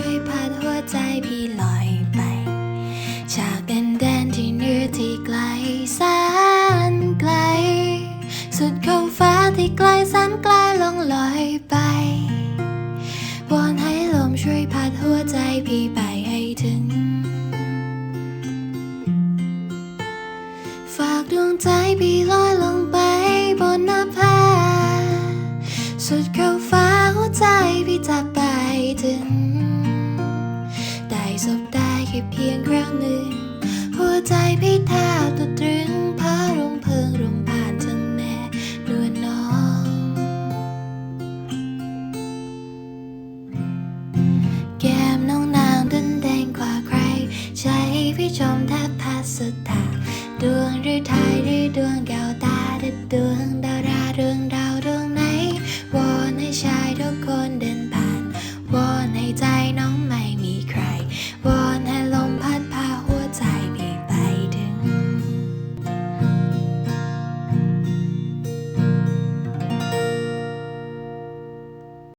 ช่วยพัดหัวใจพี่ลอยไป จากกันแดนที่เหนือที่ไกลแสนไกล สุดของฟ้าที่ไกลแสนไกลลงลอยไปวอนให้ลมช่วยพัดหัวใจพี่ไปให้ถึง ฝากดวงใจพี่ลอยลงไป ค่เพียงครั้งหนึ่ง หัวใจพี่แทบตะตรึงพาลมเพลิงลมผ่านทั้งแม่นวลน้อง แก้มน้องนางดันแดงกว่าใคร ใจพี่ชมแทบพัสตาดวงหรือไทยหรือดวงแก้วตาหรือดวงดาราดวงดาวดวงไหนวอนให้ชายทุกคนเดินผ่านวอนให้ใจน้อง